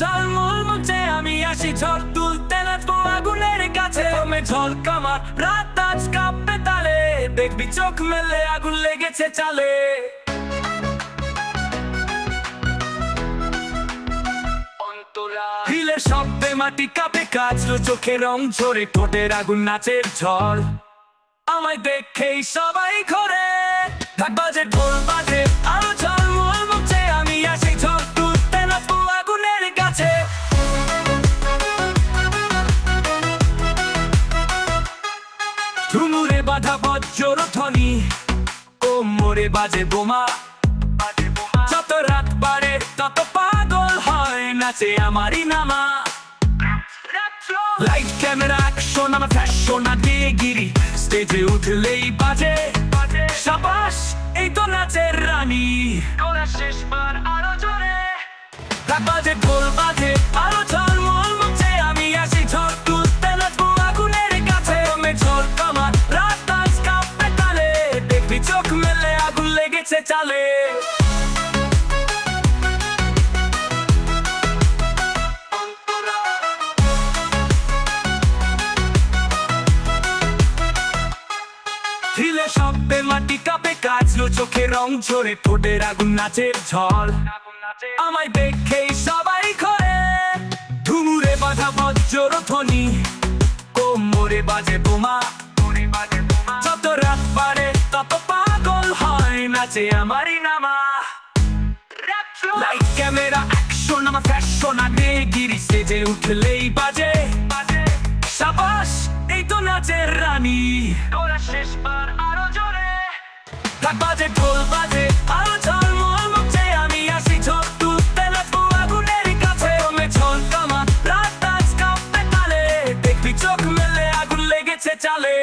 ঝলমল মঞ্চে আমি আসি ঝড় তুলতে নাচবো আগুনের কাছে। কমে ঝল কামার, রাত আজ কাঁপবে তালে। দেখবি চোখ মেলে, আগুন লেগেছে চালে। হিলে শব্দে মাটি কাঁপে, কাচলো চোখে রং ঝরে, ঠোঁটের আগুন নাচের ঝড়। আমায় দেখেই সবাই ঘরে। ঢোল বাধা বজ্র ধ্বনি। কোমরে বাজে বোমা। যত রাত বাড়ে তত পাগল হয় নাচে আমারই নামা। লাইট ক্যামেরা অ্যাকশন আমার ফ্যাশন দিয়ে গিরি স্টেজে উঠলেই বাজে। সাবাস এই তো নাচের রানী। শেষবার আরও জোরে। বাজে ঢোল বাজে আরও চালে। ঢিলে শব্দে মাটি কাঁপে কাচলো চোখে রং ঝরে, ঠোঁটের আগুন নাচের ঝড় আমায় দেখেই সবাই ঘরে, ধুমুরে বাধা বজ্র ধ্বনি কোমরে বাজে বোমা। আছে আমারই নামা। লাইট ক্যামেরা অ্যাকশন আমার ফ্যাশন আগে গিরি সেজে উঠলেই বাজে। সাবাস, এই তো নাচের রানী। তোরা শেষবার আরও জোরে। থাক বাজে, ঢোল বাজে, আরও ঝলম চালে।